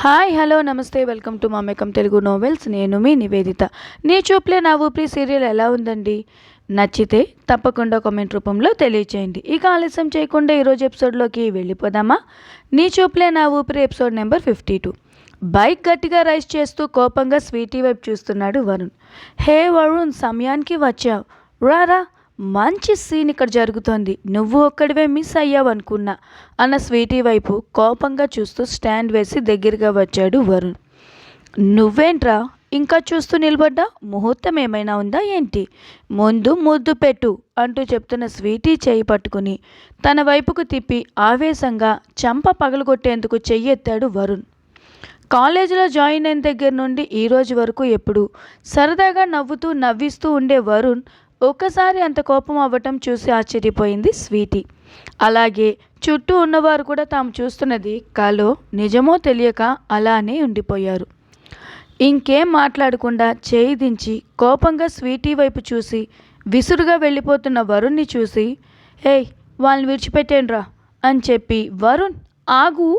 Hi hello namaste welcome to మామేకం Telugu novels. నేను మీ నివేదిత. నీ చూపులే నా ఊపిరి సీరియల్ ఎలా ఉందండి? నచ్చితే తప్పకుండా కామెంట్ రూపంలో తెలియచేయండి. ఇక ఆలస్యం చేయకుండా ఈరోజు ఎపిసోడ్లోకి వెళ్ళిపోదామా? నీ చూపులే నా ఊపిరి episode number fifty two. Bike గట్టిగా రైస్ చేస్తూ కోపంగా స్వీటీ వైపు చూస్తున్నాడు వరుణ్. హే వరుణ్ సమయానికి వచ్చావు. రారా మంచి సీన్ ఇక్కడ జరుగుతోంది. నువ్వు ఒక్కడివే మిస్ అయ్యావు అనుకున్నా అన్న స్వీటీ వైపు కోపంగా చూస్తూ స్టాండ్ వేసి దగ్గరగా వచ్చాడు వరుణ్. నువ్వేంట్రా? ఇంకా చూస్తూ నిలబడ్డా? ముహూర్తం ఏమైనా ఉందా ఏంటి? ముందు ముద్దు పెట్టు అంటూ చెప్తున్న స్వీటీ చేయి పట్టుకుని తన వైపుకు తిప్పి ఆవేశంగా చంప పగలగొట్టేందుకు చెయ్యెత్తాడు వరుణ్. కాలేజీలో జాయిన్ అయిన దగ్గర నుండి ఈరోజు వరకు ఎప్పుడు సరదాగా నవ్వుతూ నవ్విస్తూ ఉండే వరుణ్ ఒక్కసారి అంత కోపం అవ్వటం చూసి ఆశ్చర్యపోయింది స్వీటీ. అలాగే చుట్టూ ఉన్నవారు కూడా తాము చూస్తున్నది కలో నిజమో తెలియక అలానే ఉండిపోయారు. ఇంకేం మాట్లాడకుండా చేయి దించి కోపంగా స్వీటీ వైపు చూసి విసురుగా వెళ్ళిపోతున్న వరుణ్ణి చూసి ఏయ్ వాళ్ళని విడిచిపెట్టేండ్రా అని చెప్పి వరుణ్ ఆగు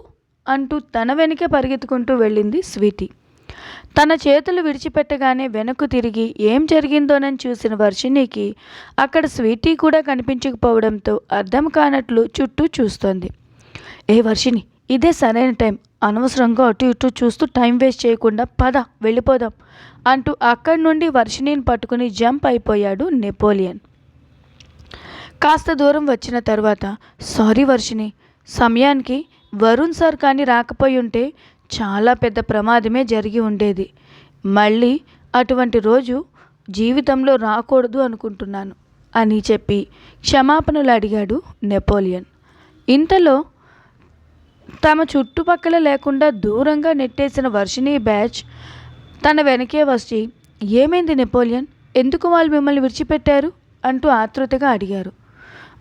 అంటూ తన వెనుకే పరిగెత్తుకుంటూ వెళ్ళింది స్వీటీ. తన చేతులు విడిచిపెట్టగానే వెనక్కు తిరిగి ఏం జరిగిందోనని చూసిన వర్షిణికి అక్కడ స్వీటీ కూడా కనిపించకపోవడంతో అర్థం కానట్లు చుట్టూ చూస్తోంది. ఏ వర్షిణి ఇదే సరైన టైం. అనవసరంగా అటు ఇటు చూస్తూ టైం వేస్ట్ చేయకుండా పద వెళ్ళిపోదాం అంటూ అక్కడి నుండి వర్షిణిని పట్టుకుని జంప్ అయిపోయాడు నెపోలియన్. కాస్త దూరం వచ్చిన తర్వాత సారీ వర్షిణి సమయానికి వరుణ్ సార్ కానీ రాకపోయి ఉంటే చాలా పెద్ద ప్రమాదమే జరిగి ఉండేది. మళ్ళీ అటువంటి రోజు జీవితంలో రాకూడదు అనుకుంటున్నాను అని చెప్పి క్షమాపణలు అడిగాడు నెపోలియన్. ఇంతలో తమ చుట్టుపక్కల లేకుండా దూరంగా నెట్టేసిన వర్షిణీ బ్యాచ్ తన వెనకే వచ్చి ఏమైంది నెపోలియన్? ఎందుకు వాళ్ళు మిమ్మల్ని విడిచిపెట్టారు? అంటూ ఆతృతగా అడిగారు.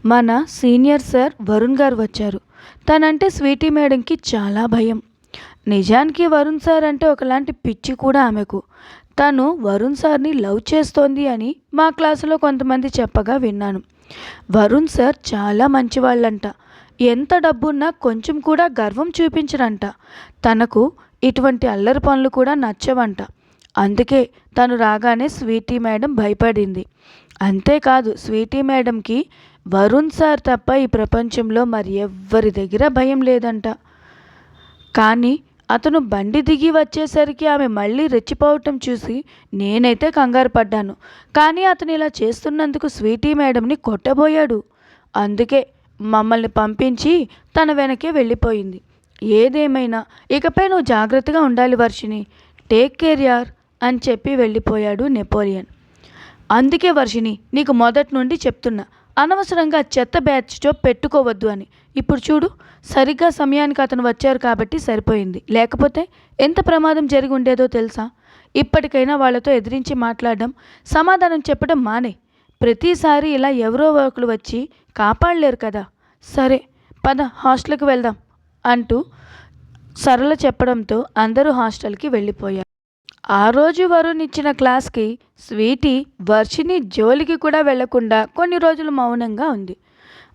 మన సీనియర్ సార్ వరుణ్ గారు వచ్చారు. తనంటే స్వీటీ మేడంకి చాలా భయం. నిజానికి వరుణ్ సార్ అంటే ఒకలాంటి పిచ్చి కూడా ఆమెకు. తను వరుణ్ సార్ని లవ్ చేస్తోంది అని మా క్లాసులో కొంతమంది చెప్పగా విన్నాను. వరుణ్ సార్ చాలా మంచివాళ్ళంట. ఎంత డబ్బున్నా కొంచెం కూడా గర్వం చూపించరంట. తనకు ఇటువంటి అల్లరి పనులు కూడా నచ్చవంట. అందుకే తను రాగానే స్వీటీ మేడం భయపడింది. అంతేకాదు స్వీటీ మేడంకి వరుణ్ సార్ తప్ప ఈ ప్రపంచంలో మరి ఎవ్వరి దగ్గర భయం లేదంట. కానీ అతను బండి దిగి వచ్చేసరికి ఆమె మళ్ళీ రెచ్చిపోవటం చూసి నేనైతే కంగారు పడ్డాను. కానీ అతను ఇలా చేస్తున్నందుకు స్వీటీ మేడంని కొట్టబోయాడు. అందుకే మమ్మల్ని పంపించి తన వెనకే వెళ్ళిపోయింది. ఏదేమైనా ఇకపై నువ్వు జాగ్రత్తగా ఉండాలి వర్షిని టేక్ కేర్ యార్ అని చెప్పి వెళ్ళిపోయాడు నెపోలియన్. అందుకే వర్షిని నీకు మొదటి నుండి చెప్తున్నా. అనవసరంగా చెత్త బ్యాచ్తో పెట్టుకోవద్దు అని. ఇప్పుడు చూడు సరిగ్గా సమయానికి అతను వచ్చారు కాబట్టి సరిపోయింది. లేకపోతే ఎంత ప్రమాదం జరిగి ఉండేదో తెలుసా? ఇప్పటికైనా వాళ్ళతో ఎదిరించి మాట్లాడడం సమాధానం చెప్పడం మానే. ప్రతిసారి ఇలా ఎవరో ఒకరు వచ్చి కాపాడలేరు కదా. సరే పద హాస్టల్కి వెళ్దాం అంటూ సరళ చెప్పడంతో అందరూ హాస్టల్కి వెళ్ళిపోయారు. ఆ రోజు వరుణ్ ఇచ్చిన క్లాస్కి స్వీటీ వర్షిని జోలికి కూడా వెళ్ళకుండా కొన్ని రోజులు మౌనంగా ఉంది.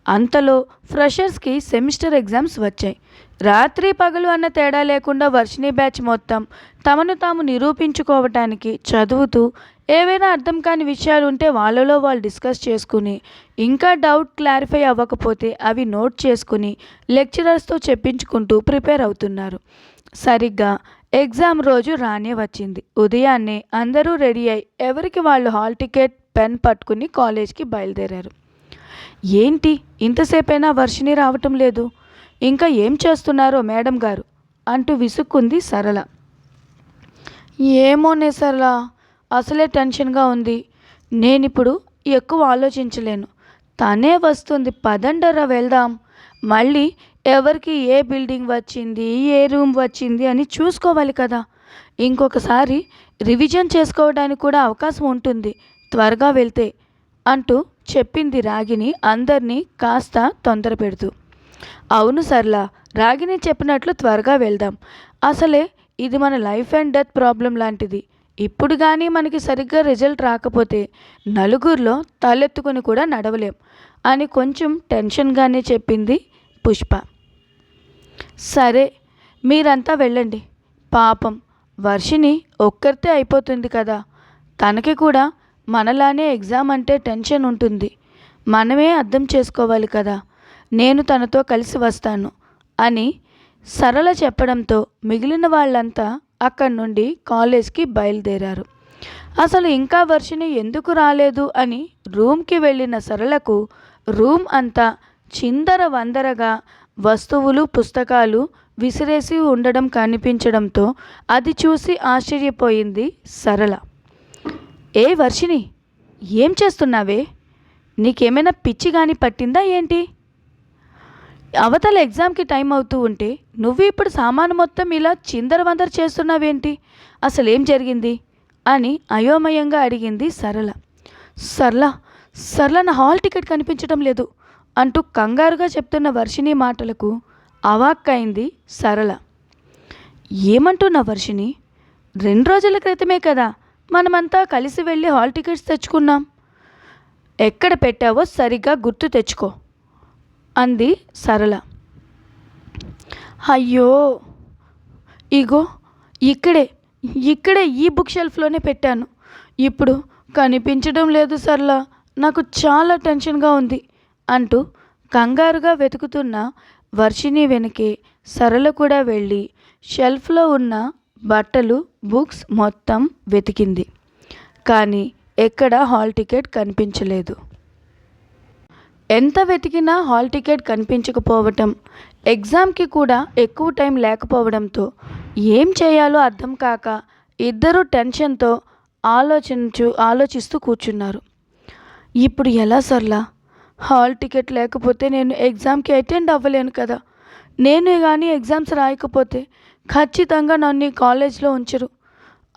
అంతలో ఫ్రెషర్స్కి సెమిస్టర్ ఎగ్జామ్స్ వచ్చాయి. రాత్రి పగలు అన్న తేడా లేకుండా వర్షిని బ్యాచ్ మొత్తం తమను తాము నిరూపించుకోవటానికి చదువుతూ ఏవైనా అర్థం కాని విషయాలు ఉంటే వాళ్ళలో వాళ్ళు డిస్కస్ చేసుకుని ఇంకా డౌట్ క్లారిఫై అవ్వకపోతే అవి నోట్ చేసుకుని లెక్చరర్స్తో చెప్పించుకుంటూ ప్రిపేర్ అవుతున్నారు. సరిగ్గా ఎగ్జామ్ రోజు రానే వచ్చింది. ఉదయాన్నే అందరూ రెడీ అయి ఎవరికి వాళ్ళు హాల్ టికెట్ పెన్ పట్టుకుని కాలేజ్కి బయలుదేరారు. ఏంటి? ఇంతసేపైనా వర్షిని రావటం లేదు. ఇంకా ఏం చేస్తున్నారో మేడం గారు? అంటూ విసుక్కుంది సరళ. ఏమోనే సరళ అసలే టెన్షన్గా ఉంది. నేనిప్పుడు ఎక్కువ ఆలోచించలేను. తనే వస్తుంది. పదండరా వెళ్దాం. మళ్ళీ ఎవరికి ఏ బిల్డింగ్ వచ్చింది ఏ రూమ్ వచ్చింది అని చూసుకోవాలి కదా. ఇంకొకసారి రివిజన్ చేసుకోవడానికి కూడా అవకాశం ఉంటుంది. త్వరగా వెళ్తే అంటూ చెప్పింది రాగిని అందరినీ కాస్త తొందర పెడుతూ. అవును సర్లా రాగిని చెప్పినట్లు త్వరగా వెళ్దాం. అసలే ఇది మన లైఫ్ అండ్ డెత్ ప్రాబ్లం లాంటిది. ఇప్పుడు కానీ మనకి సరిగ్గా రిజల్ట్ రాకపోతే నలుగురిలో తలెత్తుకుని కూడా నడవలేం అని కొంచెం టెన్షన్గానే చెప్పింది పుష్ప. సరే మీరంతా వెళ్ళండి. పాపం వర్షిని ఒక్కరితే అయిపోతుంది కదా. తనకి కూడా మనలానే ఎగ్జామ్ అంటే టెన్షన్ ఉంటుంది. మనమే అర్థం చేసుకోవాలి కదా. నేను తనతో కలిసి వస్తాను అని సరళ చెప్పడంతో మిగిలిన వాళ్ళంతా అక్కడి నుండి కాలేజ్కి బయలుదేరారు. అసలు ఇంకా వర్షిని ఎందుకు రాలేదు అని రూమ్కి వెళ్ళిన సరళకు రూమ్ అంతా చిందర వందరగా వస్తువులు పుస్తకాలు విసిరేసి ఉండడం కనిపించడంతో అది చూసి ఆశ్చర్యపోయింది సరళ. ఏ వర్షిని ఏం చేస్తున్నావే? నీకేమైనా పిచ్చి కానీ పట్టిందా ఏంటి? అవతల ఎగ్జామ్కి టైం అవుతూ ఉంటే నువ్వు ఇప్పుడు సామాను మొత్తం ఇలా చిందరవందర చేస్తున్నావేంటి? అసలేం జరిగింది? అని అయోమయంగా అడిగింది సరళ. సరళ సరళ నా హాల్ టికెట్ కనిపించడం లేదు. అంటూ కంగారుగా చెప్తున్న వర్షిణి మాటలకు అవాక్కైంది సరళ. ఏమంటున్నా వర్షిణి? రెండు రోజుల క్రితమే కదా మనమంతా కలిసి వెళ్ళి హాల్ టికెట్స్ తెచ్చుకున్నాం. ఎక్కడ పెట్టావో సరిగ్గా గుర్తు తెచ్చుకో అంది సరళ. అయ్యో! ఇగో ఇక్కడే ఇక్కడే ఈ బుక్ షెల్ఫ్లోనే పెట్టాను. ఇప్పుడు కనిపించడం లేదు సరళ. నాకు చాలా టెన్షన్గా ఉంది. అంటూ కంగారుగా వెతుకుతున్న వర్షిని వెనకే సరళ కూడా వెళ్ళి షెల్ఫ్లో ఉన్న బట్టలు బుక్స్ మొత్తం వెతికింది. కానీ ఎక్కడ హాల్ టికెట్ కనిపించలేదు. ఎంత వెతికినా హాల్ టికెట్ కనిపించకపోవటం ఎగ్జామ్కి కూడా ఎక్కువ టైం లేకపోవడంతో ఏం చేయాలో అర్థం కాక ఇద్దరు టెన్షన్తో ఆలోచించు ఆలోచిస్తూ కూర్చున్నారు. ఇప్పుడు ఎలా సర్లా హాల్ టికెట్ లేకపోతే నేను ఎగ్జామ్కి అటెండ్ అవ్వలేను కదా. నేను కానీ ఎగ్జామ్స్ రాయకపోతే ఖచ్చితంగా నన్ను ఈ కాలేజ్లో ఉంచరు.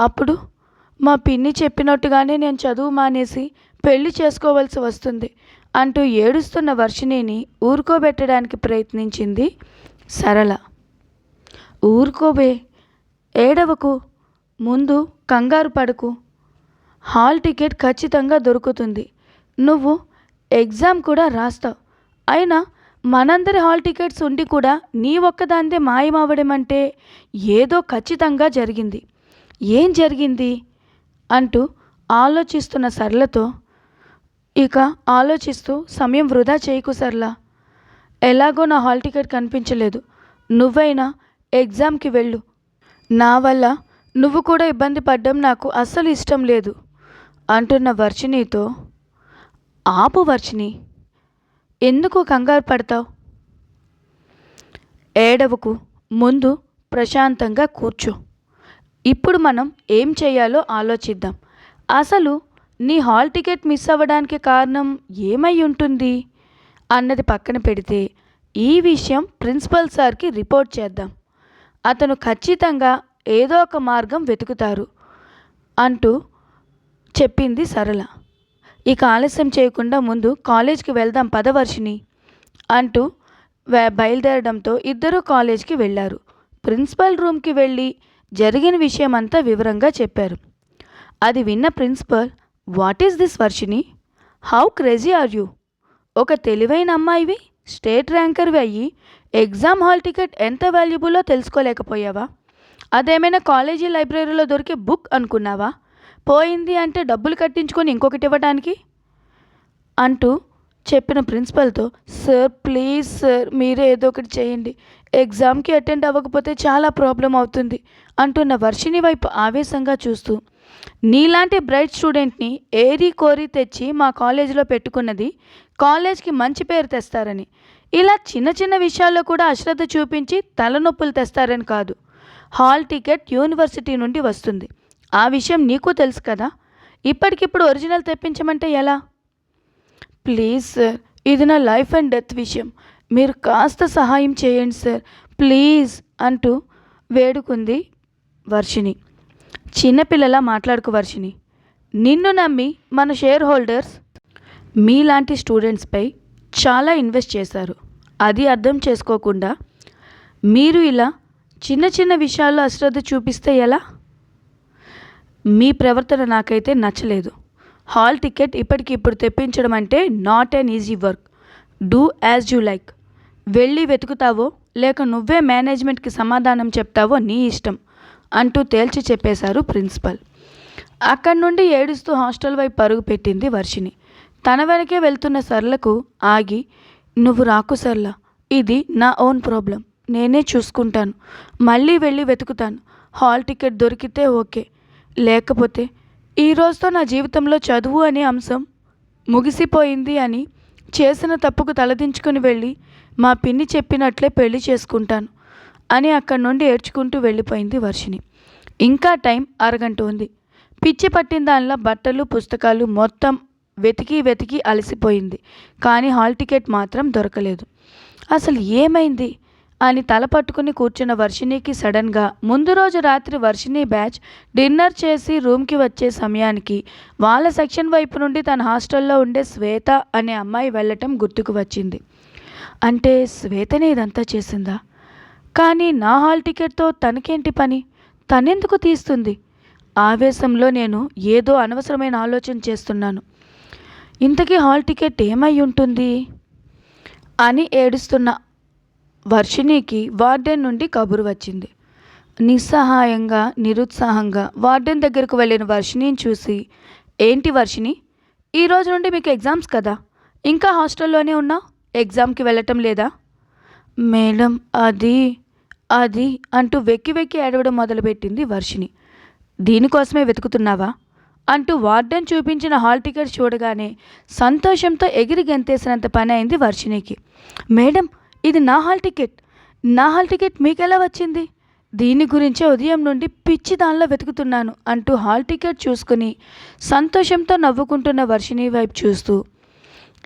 అప్పుడు మా పిన్ని చెప్పినట్టుగానే నేను చదువు మానేసి పెళ్ళి చేసుకోవాల్సి వస్తుంది అంటూ ఏడుస్తున్న వర్షిణిని ఊరుకోబెట్టడానికి ప్రయత్నించింది సరళ. ఊరుకోబే ఏడవకు ముందు కంగారు పడకు. హాల్ టికెట్ ఖచ్చితంగా దొరుకుతుంది. నువ్వు ఎగ్జామ్ కూడా రాస్తావు. అయినా మనందరి హాల్ టికెట్స్ ఉండి కూడా నీ ఒక్కదాందే మాయమవ్వడం అంటే ఏదో ఖచ్చితంగా జరిగింది. ఏం జరిగింది? అంటూ ఆలోచిస్తున్న సరళతో ఇక ఆలోచిస్తూ సమయం వృధా చేయకు సర్లా ఎలాగో నా హాల్ టికెట్ కనిపించలేదు. నువ్వైనా ఎగ్జామ్కి వెళ్ళు. నా వల్ల నువ్వు కూడా ఇబ్బంది పడ్డం నాకు అస్సలు ఇష్టం లేదు. అంటున్న వర్షిణితో ఆపు వర్షిని ఎందుకు కంగారు పడతావు? ఏడవకు. ముందు ప్రశాంతంగా కూర్చో. ఇప్పుడు మనం ఏం చేయాలో ఆలోచిద్దాం. అసలు నీ హాల్ టికెట్ మిస్ అవ్వడానికి కారణం ఏమై ఉంటుంది? అన్నది పక్కన పెడితే ఈ విషయం ప్రిన్సిపల్ సార్కి రిపోర్ట్ చేద్దాం. అతను ఖచ్చితంగా ఏదో ఒక మార్గం వెతుకుతారు అంటూ చెప్పింది సరళ. ఇక ఆలస్యం చేయకుండా ముందు కాలేజ్కి వెళ్దాం పదవర్షిని అంటూ బయలుదేరడంతో ఇద్దరూ కాలేజ్కి వెళ్ళారు. ప్రిన్సిపల్ రూమ్కి వెళ్ళి జరిగిన విషయం అంతా వివరంగా చెప్పారు. అది విన్న principal what is this Varshini how crazy are you? ఒక తెలివైన అమ్మాయివి స్టేట్ ర్యాంకర్వి అయ్యి ఎగ్జామ్ హాల్ టికెట్ ఎంత వాల్యుబుల్లో తెలుసుకోలేకపోయావా? అదేమైనా కాలేజీ లైబ్రరీలో దొరికే బుక్ అనుకున్నావా? పోయింది అంటే డబ్బులు కట్టించుకొని ఇంకొకటి ఇవ్వడానికి అంటూ చెప్పిన ప్రిన్సిపల్తో సార్ ప్లీజ్ సార్ మీరే ఏదో ఒకటి చేయండి. ఎగ్జామ్కి అటెండ్ అవ్వకపోతే చాలా ప్రాబ్లం అవుతుంది అంటున్న వర్షిని వైపు ఆవేశంగా చూస్తూ. నీలాంటి బ్రైట్ స్టూడెంట్ని ఏరి కోరి తెచ్చి మా కాలేజీలో పెట్టుకున్నది కాలేజ్కి మంచి పేరు తెస్తారని. ఇలా చిన్న చిన్న విషయాల్లో కూడా అశ్రద్ధ చూపించి తలనొప్పులు తెస్తారని కాదు. హాల్ టికెట్ యూనివర్సిటీ నుండి వస్తుంది. ఆ విషయం నీకు తెలుసు కదా? ఇప్పటికిప్పుడు ఒరిజినల్ తెప్పించమంటే ఎలా? Please sir. ఇది నా లైఫ్ అండ్ డెత్ విషయం. మీరు కాస్త సహాయం చేయండి సార్. ప్లీజ్ అంటూ వేడుకుంది వర్షిని చిన్నపిల్లలా మాట్లాడుకు వర్షిని నిన్ను నమ్మి మన షేర్ హోల్డర్స్ మీలాంటి స్టూడెంట్స్పై చాలా ఇన్వెస్ట్ చేశారు. అది అర్థం చేసుకోకుండా మీరు ఇలా చిన్న చిన్న విషయాల్లో అశ్రద్ధ చూపిస్తే ఎలా? మీ ప్రవర్తన నాకైతే నచ్చలేదు. హాల్ టికెట్ ఇప్పటికిప్పుడు తెప్పించడం అంటే not an easy work do as you like వెళ్ళి వెతుకుతావో లేక నువ్వే మేనేజ్మెంట్కి సమాధానం చెప్తావో నీ ఇష్టం అంటూ తేల్చి చెప్పేశారు ప్రిన్సిపల్. అక్కడి నుండి ఏడుస్తూ హాస్టల్ వైపు పరుగు పెట్టింది వర్షిని తన వెనకే వెళ్తున్న సర్లకు ఆగి నువ్వు రాకు సర్ల ఇది నా ఓన్ ప్రాబ్లం నేనే చూసుకుంటాను. మళ్ళీ వెళ్ళి వెతుకుతాను. హాల్ టికెట్ దొరికితే ఓకే. లేకపోతే ఈ రోజుతో నా జీవితంలో చదువు అనే అంశం ముగిసిపోయింది అని చేసిన తప్పుకు తలదించుకుని వెళ్ళి మా పిన్ని చెప్పినట్లే పెళ్ళి చేసుకుంటాను అని అక్కడి నుండి ఏడ్చుకుంటూ వెళ్ళిపోయింది వర్షిని ఇంకా టైం అరగంట ఉంది. పిచ్చి పట్టిన దానిలో బట్టలు పుస్తకాలు మొత్తం వెతికి వెతికి అలసిపోయింది. కానీ హాల్ టికెట్ మాత్రం దొరకలేదు. అసలు ఏమైంది? అని తల పట్టుకుని కూర్చున్న వర్షిణికి సడన్గా ముందు రోజు రాత్రి వర్షిణి బ్యాచ్ డిన్నర్ చేసి రూమ్కి వచ్చే సమయానికి వాళ్ళ సెక్షన్ వైపు నుండి తన హాస్టల్లో ఉండే శ్వేత అనే అమ్మాయి వెళ్ళటం గుర్తుకు వచ్చింది. అంటే శ్వేతనే ఇదంతా చేసిందా? కానీ నా హాల్ టికెట్తో తనకేంటి పని? తనెందుకు తీస్తుంది? ఆవేశంలో నేను ఏదో అనవసరమైన ఆలోచన చేస్తున్నాను. ఇంతకీ హాల్ టికెట్ ఏమై ఉంటుంది? అని ఏడుస్తున్న వర్షిణికి వార్డెన్ నుండి కబురు వచ్చింది. నిస్సహాయంగా నిరుత్సాహంగా వార్డెన్ దగ్గరకు వెళ్ళిన వర్షిణిని చూసి ఏంటి వర్షిణి? ఈ రోజు నుండి మీకు ఎగ్జామ్స్ కదా? ఇంకా హాస్టల్లోనే ఉన్నావు? ఎగ్జామ్కి వెళ్ళటం లేదా? మేడం అది అది అంటూ వెక్కి వెక్కి ఏడవడం మొదలుపెట్టింది వర్షిణి. దీనికోసమే వెతుకుతున్నావా? అంటూ వార్డెన్ చూపించిన హాల్ టికెట్ చూడగానే సంతోషంతో ఎగిరి గెంతేసినంత పని అయింది వర్షిణికి. మేడం ఇది నా హాల్ టికెట్. నా హాల్ టికెట్ మీకెలా వచ్చింది? దీని గురించే ఉదయం నుండి పిచ్చి దానిలో వెతుకుతున్నాను అంటూ హాల్ టికెట్ చూసుకుని సంతోషంతో నవ్వుకుంటున్న వర్షిణి వైపు చూస్తూ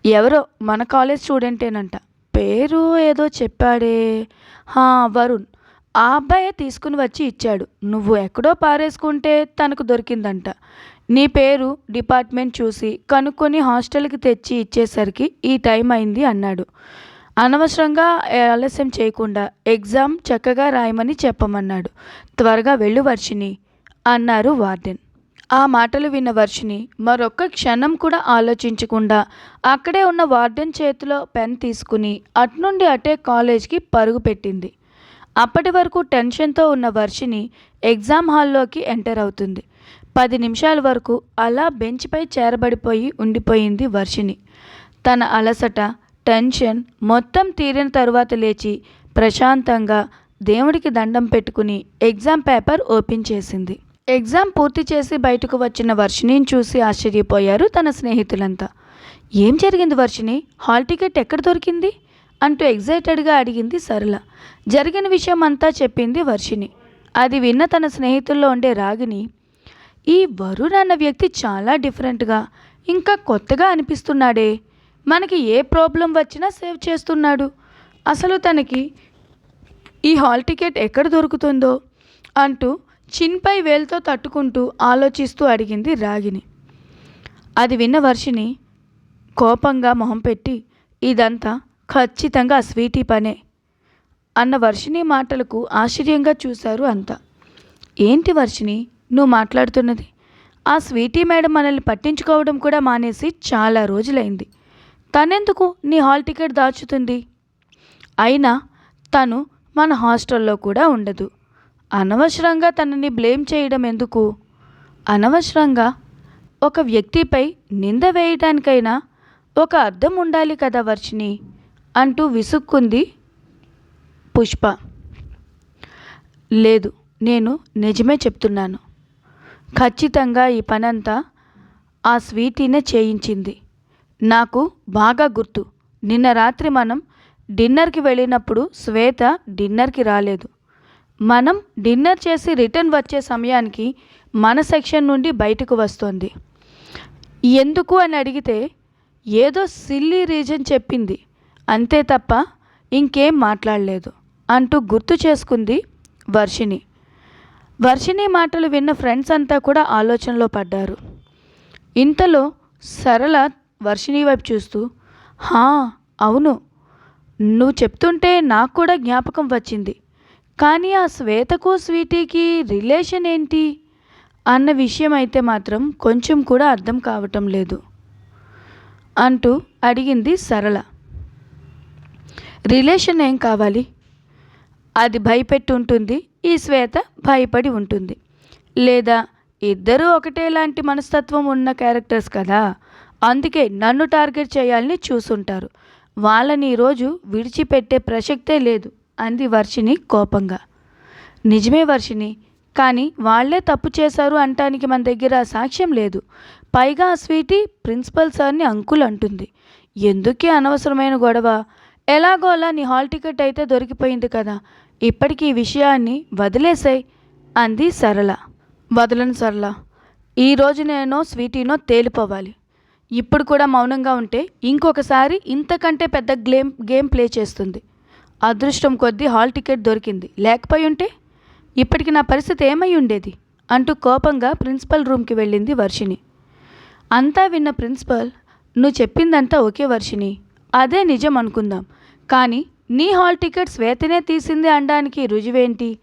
ఎవరో మన కాలేజ్ స్టూడెంటేనంట. పేరు ఏదో చెప్పాడే. హా వరుణ్. ఆ అబ్బాయే తీసుకుని వచ్చి ఇచ్చాడు. నువ్వు ఎక్కడో పారేసుకుంటే తనకు దొరికిందంట. నీ పేరు డిపార్ట్మెంట్ చూసి కనుక్కొని హాస్టల్కి తెచ్చి ఇచ్చేసరికి ఈ టైం అయింది అన్నాడు. అనవసరంగా ఆలస్యం చేయకుండా ఎగ్జామ్ చక్కగా రాయమని చెప్పమన్నాడు. త్వరగా వెళ్ళు వర్షిని అన్నారు వార్డెన్. ఆ మాటలు విన్న వర్షిని మరొక్క క్షణం కూడా ఆలోచించకుండా అక్కడే ఉన్న వార్డెన్ చేతిలో పెన్ తీసుకుని అట్నుండి అటే కాలేజ్కి పరుగు పెట్టింది. అప్పటి వరకు టెన్షన్తో ఉన్న వర్షిని ఎగ్జామ్ హాల్లోకి ఎంటర్ అవుతుంది. పది నిమిషాల వరకు అలా బెంచ్పై చేరబడిపోయి ఉండిపోయింది వర్షిని తన అలసట టెన్షన్ మొత్తం తీరిన తరువాత లేచి ప్రశాంతంగా దేవుడికి దండం పెట్టుకుని ఎగ్జామ్ పేపర్ ఓపెన్ చేసింది. ఎగ్జామ్ పూర్తి చేసి బయటకు వచ్చిన వర్షిణిని చూసి ఆశ్చర్యపోయారు తన స్నేహితులంతా. ఏం జరిగింది వర్షిణి? హాల్ టికెట్ ఎక్కడ దొరికింది? అంటూ ఎగ్జైటెడ్గా అడిగింది సరళ. జరిగిన విషయం అంతా చెప్పింది వర్షిణి. అది విన్న తన స్నేహితుల్లో ఉండే రాగిని ఈ వరుణ్ అన్న వ్యక్తి చాలా డిఫరెంట్గా ఇంకా కొత్తగా అనిపిస్తున్నాడే. మనకి ఏ ప్రాబ్లం వచ్చినా సేవ్ చేస్తున్నాడు. అసలు తనకి ఈ హాల్ టికెట్ ఎక్కడ దొరుకుతుందో అంటూ చిన్పై వేలుతో తట్టుకుంటూ ఆలోచిస్తూ అడిగింది రాగిని అది విన్న వర్షిని కోపంగా మొహం పెట్టి ఇదంతా ఖచ్చితంగా స్వీటీ పనే అన్న వర్షిని మాటలకు ఆశ్చర్యంగా చూశారు అంతా. ఏంటి వర్షిని నువ్వు మాట్లాడుతున్నది? ఆ స్వీటీ మేడం మనల్ని పట్టించుకోవడం కూడా మానేసి చాలా రోజులైంది. తనెందుకు నీ హాల్ టికెట్ దాచుతుంది? అయినా తను మన హాస్టల్లో కూడా ఉండదు. అనవసరంగా తనని బ్లేమ్ చేయడం ఎందుకు? అనవసరంగా ఒక వ్యక్తిపై నింద వేయడానికైనా ఒక అర్థం ఉండాలి కదా వర్షిని అంటూ విసుక్కుంది పుష్ప. లేదు నేను నిజమే చెప్తున్నాను. ఖచ్చితంగా ఈ పనంతా ఆ స్వీటీనే చేయించింది. నాకు బాగా గుర్తు. నిన్న రాత్రి మనం డిన్నర్కి వెళ్ళినప్పుడు శ్వేత డిన్నర్కి రాలేదు. మనం డిన్నర్ చేసి రిటర్న్ వచ్చే సమయానికి మన సెక్షన్ నుండి బయటకు వస్తోంది. ఎందుకు అని అడిగితే ఏదో సిల్లీ రీజన్ చెప్పింది. అంతే తప్ప ఇంకేం మాట్లాడలేదు అంటూ గుర్తు చేసుకుంది వర్షిణి. వర్షిణి మాటలు విన్న ఫ్రెండ్స్ అంతా కూడా ఆలోచనలో పడ్డారు. ఇంతలో సరళ వర్షిణి వైపు చూస్తూ హా అవును. నువ్వు చెప్తుంటే నాకు కూడా జ్ఞాపకం వచ్చింది. కానీ ఆ శ్వేతకు స్వీటీకి రిలేషన్ ఏంటి? అన్న విషయం అయితే మాత్రం కొంచెం కూడా అర్థం కావటం లేదు అంటూ అడిగింది సరళ. రిలేషన్ ఏం కావాలి? అది భయపెట్టి ఉంటుంది. ఈ శ్వేత భయపడి ఉంటుంది. లేదా ఇద్దరూ ఒకటే లాంటి మనస్తత్వం ఉన్న క్యారెక్టర్స్ కదా. అందుకే నన్ను టార్గెట్ చేయాలని చూసుంటారు. వాళ్ళని ఈరోజు విడిచిపెట్టే ప్రసక్తే లేదు అంది వర్షిని కోపంగా. నిజమే వర్షిని కానీ వాళ్ళే తప్పు చేశారు అంటానికి మన దగ్గర సాక్ష్యం లేదు. పైగా ఆ స్వీటీ ప్రిన్సిపల్ సార్ని అంకుల్ అంటుంది. ఎందుకే అనవసరమైన గొడవ? ఎలాగోలా నీ హాల్ టికెట్ అయితే దొరికిపోయింది కదా ఇప్పటికీ ఈ విషయాన్ని వదిలేసాయి అంది సరళ. వదలను సరళ. ఈరోజు నేను స్వీటీనో తేలిపోవాలి. ఇప్పుడు కూడా మౌనంగా ఉంటే ఇంకొకసారి ఇంతకంటే పెద్ద గ్లేమ్ గేమ్ ప్లే చేస్తుంది. అదృష్టం కొద్దీ హాల్ టికెట్ దొరికింది. లేకపోయి ఉంటే? ఇప్పటికి నా పరిస్థితి ఏమై ఉండేది? అంటూ కోపంగా ప్రిన్సిపల్ రూమ్కి వెళ్ళింది వర్షిణి. అంతా విన్న ప్రిన్సిపల్ నువ్వు చెప్పిందంతా ఒకే వర్షిణి. అదే నిజం అనుకుందాం. కానీ నీ హాల్ టికెట్ శ్వేతనే తీసింది అనడానికి రుజువేంటి?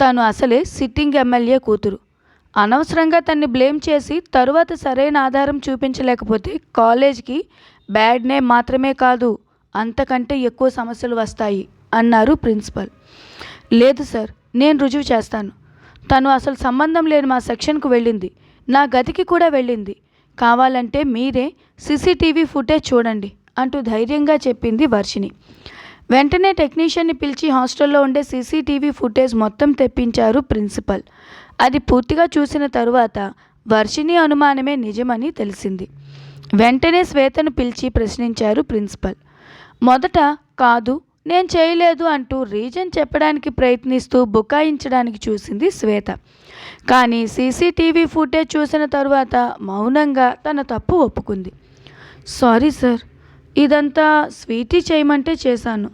తను అసలే సిట్టింగ్ ఎమ్మెల్యే కూతురు. అనవసరంగా తన్ని బ్లేమ్ చేసి తరువాత సరైన ఆధారం చూపించలేకపోతే కాలేజ్కి బ్యాడ్ నేమ్ మాత్రమే కాదు అంతకంటే ఎక్కువ సమస్యలు వస్తాయి అన్నారు ప్రిన్సిపల్. లేదు సార్ నేను రుజువు చేస్తాను. తను అసలు సంబంధం లేని మా సెక్షన్కు వెళ్ళింది. నా గదికి కూడా వెళ్ళింది. కావాలంటే మీరే సీసీటీవీ ఫుటేజ్ చూడండి అంటూ ధైర్యంగా చెప్పింది వర్షిని వెంటనే టెక్నీషియన్ని పిలిచి హాస్టల్లో ఉండే సీసీటీవీ ఫుటేజ్ మొత్తం తెప్పించారు ప్రిన్సిపల్. అది పూర్తిగా చూసిన తరువాత వర్షిణి అనుమానమే నిజమని తెలిసింది. వెంటనే శ్వేతను పిలిచి ప్రశ్నించారు ప్రిన్సిపల్. మొదట కాదు నేను చేయలేదు అంటూ రీజన్ చెప్పడానికి ప్రయత్నిస్తూ బుకాయించడానికి చూసింది శ్వేత. కానీ సీసీటీవీ ఫుటేజ్ చూసిన తరువాత మౌనంగా తన తప్పు ఒప్పుకుంది. సారీ సార్ ఇదంతా స్వీటీ చేయమంటే చేశాను.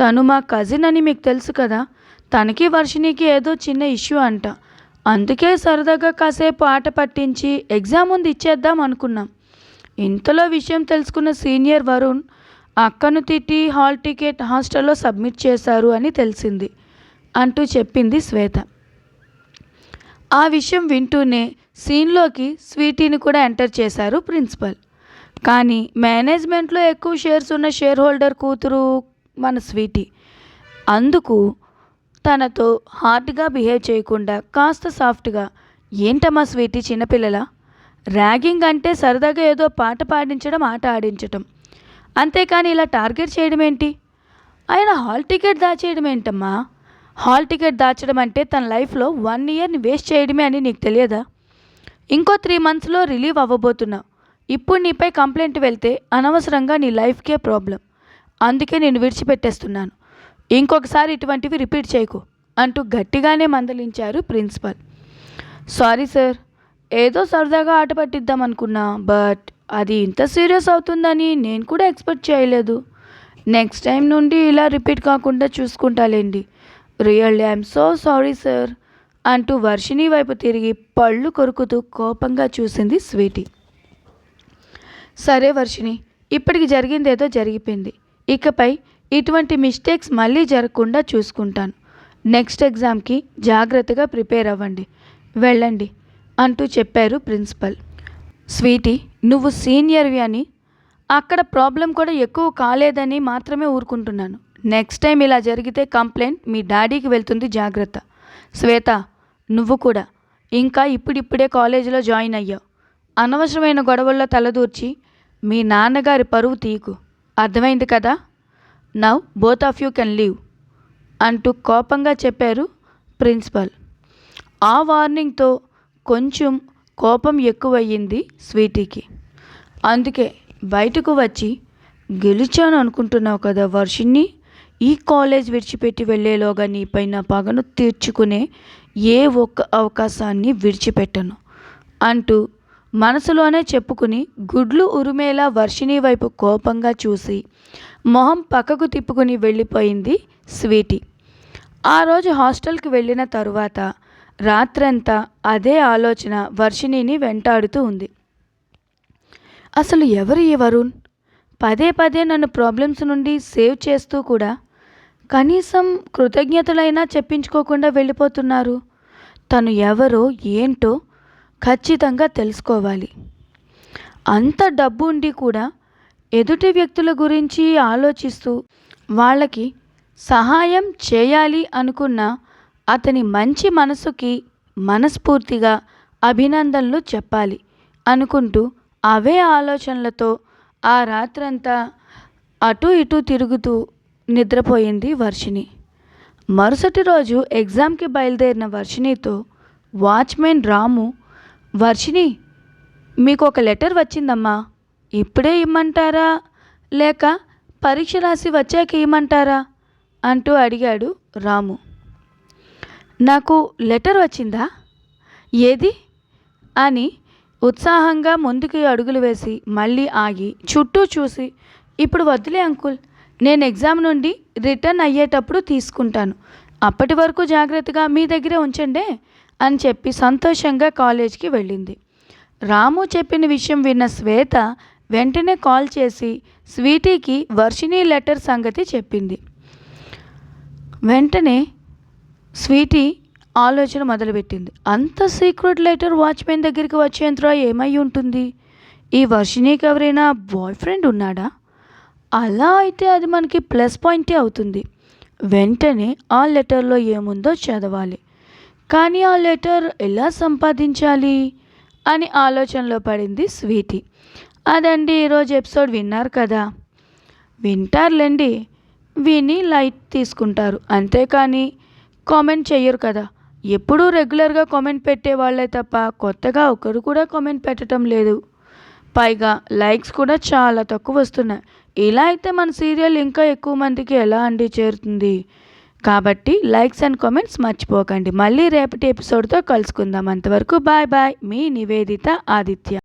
తను మా కజిన్ అని మీకు తెలుసు కదా తనకి వర్షిణికి ఏదో చిన్న ఇష్యూ అంట. అందుకే సరదాగా కాసేపు ఆట పట్టించి ఎగ్జామ్ ముందు ఇచ్చేద్దాం అనుకున్నాం. ఇంతలో విషయం తెలుసుకున్న సీనియర్ వరుణ్ అక్కను తిట్టి హాల్ టికెట్ హాస్టల్లో సబ్మిట్ చేశారు అని తెలిసింది అంటూ చెప్పింది శ్వేత. ఆ విషయం వింటూనే సీన్లోకి స్వీటీని కూడా ఎంటర్ చేశారు ప్రిన్సిపల్. కానీ మేనేజ్మెంట్లో ఎక్కువ షేర్స్ ఉన్న షేర్ హోల్డర్ కూతురు మన స్వీటీ. అందుకు తనతో హార్డ్గా బిహేవ్ చేయకుండా కాస్త సాఫ్ట్గా ఏంటమ్మా స్వీటీ చిన్నపిల్లల? ర్యాగింగ్ అంటే సరదాగా ఏదో పాట పాడించడం ఆట ఆడించటం. అంతేకాని ఇలా టార్గెట్ చేయడం ఏంటి ఆయన హాల్ టికెట్ దాచేయడం ఏంటమ్మా హాల్ టికెట్ దాచడం అంటే తన లైఫ్లో వన్ ఇయర్ని వేస్ట్ చేయడమే అని నీకు తెలియదా? ఇంకో త్రీ మంత్స్లో రిలీవ్ అవ్వబోతున్నావు ఇప్పుడు నీపై కంప్లైంట్ వెళ్తే అనవసరంగా నీ లైఫ్కే ప్రాబ్లం. అందుకే నేను విడిచిపెట్టేస్తున్నాను. ఇంకొకసారి ఇటువంటివి రిపీట్ చేయకు అంటూ గట్టిగానే మందలించారు ప్రిన్సిపల్. సారీ సార్ ఏదో సరదాగా ఆట పట్టిద్దాం అనుకున్నా బట్ అది ఇంత సీరియస్ అవుతుందని నేను కూడా ఎక్స్పెక్ట్ చేయలేదు. నెక్స్ట్ టైం నుండి ఇలా రిపీట్ కాకుండా చూసుకుంటాలేండి. Really I'm so sorry sir అంటూ వర్షిణి వైపు తిరిగి పళ్ళు కొరుకుతూ కోపంగా చూసింది స్వీటీ. సరే వర్షిణి ఇప్పటికి జరిగింది ఏదో జరిగిపోయింది. ఇకపై ఇటువంటి మిస్టేక్స్ మళ్ళీ జరగకుండా చూసుకుంటాను. నెక్స్ట్ ఎగ్జామ్కి జాగ్రత్తగా ప్రిపేర్ అవ్వండి. వెళ్ళండి అంటూ చెప్పారు ప్రిన్సిపల్ స్వీటీ నువ్వు సీనియర్వి అని అక్కడ ప్రాబ్లం కూడా ఎక్కువ కాలేదని మాత్రమే ఊరుకుంటున్నాను. నెక్స్ట్ టైం ఇలా జరిగితే కంప్లైంట్ మీ డాడీకి వెళ్తుంది జాగ్రత్త. శ్వేత నువ్వు కూడా. ఇంకా ఇప్పుడిప్పుడే కాలేజీలో జాయిన్ అయ్యావు. అనవసరమైన గొడవల్లో తలదూర్చి మీ నాన్నగారి పరువు తీకు. అర్థమైంది కదా? Now both of you can leave అంటూ కోపంగా చెప్పారు ప్రిన్సిపల్. ఆ వార్నింగ్తో కొంచెం కోపం ఎక్కువయ్యింది స్వీటీకి. అందుకే బయటకు వచ్చి గెలిచాను అనుకుంటున్నావు కదా వర్షిణి ఈ కాలేజ్ విడిచిపెట్టి వెళ్ళేలోగా నీపైన పగను తీర్చుకునే ఏ ఒక్క అవకాశాన్ని విడిచిపెట్టను అంటూ మనసులోనే చెప్పుకుని గుడ్లు ఉరిమేలా వర్షిణి వైపు కోపంగా చూసి మొహం పక్కకు తిప్పుకుని వెళ్ళిపోయింది స్వీటీ. ఆ రోజు హాస్టల్కి వెళ్ళిన తరువాత రాత్రంతా అదే ఆలోచన వర్షిణిని వెంటాడుతూ ఉంది. అసలు ఎవరు ఈ వరుణ్? పదే పదే నన్ను ప్రాబ్లమ్స్ నుండి సేవ్ చేస్తూ కూడా కనీసం కృతజ్ఞతలైనా చెప్పించుకోకుండా వెళ్ళిపోతున్నారు. తను ఎవరో ఏంటో ఖచ్చితంగా తెలుసుకోవాలి. అంత డబ్బు ఉండి కూడా ఎదుటి వ్యక్తుల గురించి ఆలోచిస్తూ వాళ్ళకి సహాయం చేయాలి అనుకున్న అతని మంచి మనసుకి మనస్ఫూర్తిగా అభినందనలు చెప్పాలి అనుకుంటూ అవే ఆలోచనలతో ఆ రాత్రంతా అటు ఇటు తిరుగుతూ నిద్రపోయింది వర్షిణి. మరుసటి రోజు ఎగ్జామ్కి బయలుదేరిన వర్షిణితో వాచ్మెన్ రాము వర్షిణి మీకు ఒక లెటర్ వచ్చిందమ్మా. ఇప్పుడే ఇమ్మంటారా? లేక పరీక్ష రాసి వచ్చాక ఇమ్మంటారా? అంటూ అడిగాడు రాము. నాకు లెటర్ వచ్చిందా? ఏది? అని ఉత్సాహంగా ముందుకి అడుగులు వేసి మళ్ళీ ఆగి చుట్టూ చూసి ఇప్పుడు వద్దులే అంకుల్ నేను ఎగ్జామ్ నుండి రిటర్న్ అయ్యేటప్పుడు తీసుకుంటాను. అప్పటి వరకు జాగ్రత్తగా మీ దగ్గరే ఉంచండే. అని చెప్పి సంతోషంగా కాలేజ్కి వెళ్ళింది. రాము చెప్పిన విషయం విన్న శ్వేత వెంటనే కాల్ చేసి స్వీటీకి వర్షిణి లెటర్ సంగతి చెప్పింది. వెంటనే స్వీటీ ఆలోచన మొదలుపెట్టింది. అంత సీక్రెట్ లెటర్ వాచ్మెన్ దగ్గరికి వచ్చేంతలో ఏమై ఉంటుంది? ఈ వర్షిణికి ఎవరైనా బాయ్ ఫ్రెండ్ ఉన్నాడా? అలా అయితే అది మనకి ప్లస్ పాయింటే అవుతుంది. వెంటనే ఆ లెటర్లో ఏముందో చదవాలి. కానీ ఆ లెటర్ ఎలా సంపాదించాలి? అని ఆలోచనలో పడింది స్వీటీ. అదండి ఈరోజు ఎపిసోడ్ విన్నారు కదా. వింటారులేండి. విని లైట్ తీసుకుంటారు. అంతేకాని కామెంట్ చెయ్యరు కదా. ఎప్పుడూ రెగ్యులర్గా కామెంట్ పెట్టే వాళ్ళే తప్ప కొత్తగా ఒకరు కూడా కామెంట్ పెట్టడం లేదు. పైగా లైక్స్ కూడా చాలా తక్కువ వస్తున్నాయి. ఇలా అయితే మన సీరియల్ ఇంకా ఎక్కువ మందికి ఎలా అండి చేరుతుంది? కాబట్టి లైక్స్ అండ్ కామెంట్స్ మర్చిపోకండి. మళ్ళీ రేపటి ఎపిసోడ్తో కలుసుకుందాం. అంతవరకు బాయ్ బాయ్. మీ నివేదిత ఆదిత్య.